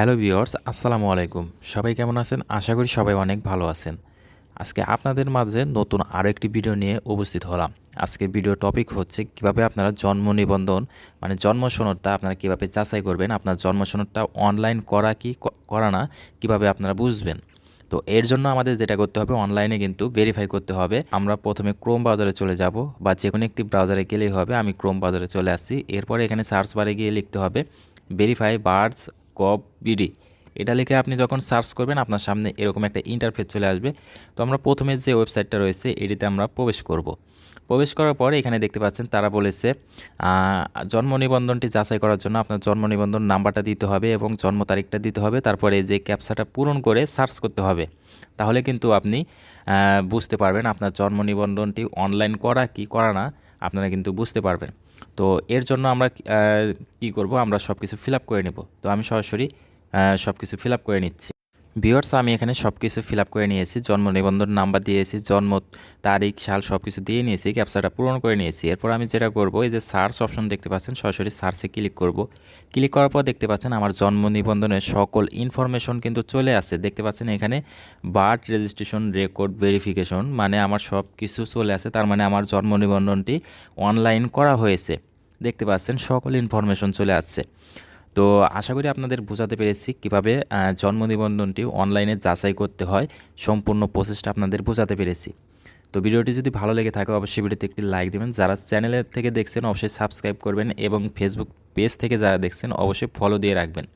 Hello viewers আসসালামু আলাইকুম। সবাই কেমন আছেন? আশা করি সবাই অনেক ভালো আছেন। আজকে আপনাদের মাঝে নতুন আরও একটি ভিডিও নিয়ে উপস্থিত হলাম। আজকের ভিডিও টপিক হচ্ছে কীভাবে আপনারা জন্ম নিবন্ধন মানে জন্ম সনদটা আপনারা কীভাবে যাচাই করবেন, আপনার জন্ম সনদটা অনলাইন করা কি করা না, কীভাবে আপনারা বুঝবেন। তো এর জন্য আমাদের যেটা করতে হবে, অনলাইনে কিন্তু ভেরিফাই করতে হবে। আমরা প্রথমে ক্রোম ব্রাউজারে চলে যাব বা যে কোনো একটি ব্রাউজারে গেলেই হবে। আমি ক্রোম ব্রাউজারে চলে আসছি। এরপরে এখানে সার্চ বারে গিয়ে লিখতে হবে ভেরিফাই বার্ডস গভ বিডি এটা লিখে আপনি যখন সার্চ করবেন, আপনার সামনে এরকম একটা ইন্টারফেস চলে আসবে। তো আমরা প্রথমে যে ওয়েবসাইটটা রয়েছে, এটিতে আমরা প্রবেশ করব। প্রবেশ করার পরে এখানে দেখতে পাচ্ছেন, তারা বলেছে জন্ম নিবন্ধনটি যাচাই করার জন্য আপনার জন্ম নিবন্ধন নাম্বারটা দিতে হবে এবং জন্ম তারিখটা দিতে হবে। তারপরে যে ক্যাপসাটা পূরণ করে সার্চ করতে হবে। তাহলে কিন্তু আপনি বুঝতে পারবেন আপনার জন্ম নিবন্ধনটি অনলাইন করা কি করা না। আপনারা কিন্তু বুঝতে পারবেন। তো এর জন্য আমরা কি করব? আমরা সব কিছু ফিল আপ করে নেব। তো আমি সরাসরি সব কিছু ফিল আপ করে নিচ্ছি। ভিওর্স আমি এখানে সব কিছু ফিল করে নিয়েছি, জন্ম নিবন্ধন নাম্বার দিয়েছি, জন্ম তারিখ, সাল সব কিছু দিয়ে নিয়েছি ক্যাপচাটা পূরণ করে নিয়েছি। এরপর আমি যেটা করব, এই যে সার্চ অপশন দেখতে পাচ্ছেন, সরাসরি সার্চে ক্লিক করব। ক্লিক করার পর দেখতে পাচ্ছেন আমার জন্ম নিবন্ধনের সকল ইনফরমেশন কিন্তু চলে আসছে। দেখতে পাচ্ছেন এখানে বার্থ রেজিস্ট্রেশন রেকর্ড ভেরিফিকেশন মানে আমার সব কিছু চলে আসে তার মানে আমার জন্ম নিবন্ধনটি অনলাইন করা হয়েছে। দেখতে পাচ্ছেন সকল ইনফরমেশন চলে আসছে। তো আশা করি আপনাদের বোঝাতে পেরেছি কীভাবে জন্ম নিবন্ধনটি অনলাইনে যাচাই করতে হয়। সম্পূর্ণ প্রসেসটা আপনাদের বোঝাতে পেরেছি। তো ভিডিওটি যদি ভালো লেগে থাকে, অবশ্যই ভিডিওতে একটি লাইক দেবেন। যারা চ্যানেলের থেকে দেখছেন, অবশ্যই সাবস্ক্রাইব করবেন এবং ফেসবুক পেজ থেকে যারা দেখছেন, অবশ্যই ফলো দিয়ে রাখবেন।